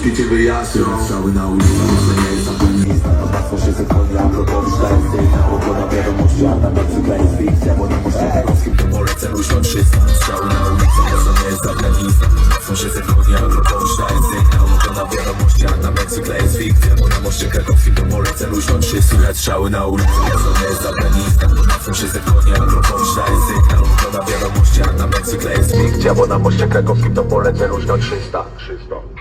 Śpiecie wyjaśnią Strzały na ulicach, to nie jest Afganistan Pod maską 600 koni, Akropowicz daje sygnał Bo na wiadomościach na Meksyku jest fikcja Bo na moście krakowskim To polecę luźno 300 Strzały na ulicach, to nie jest Afganistan Są 600 koni, Akropowicz daje sygnał No to na na Meksyku jest fikcja Bo na moście krakowskim to polecę luźno 300 Słychać strzały na ulicach, to nie jest Afganistan Są 600 koni, Akropowicz daje sygnał No to na wiadomościach na Meksyku jest fikcja Bo na moście krakowskim to polecę luźno 300 300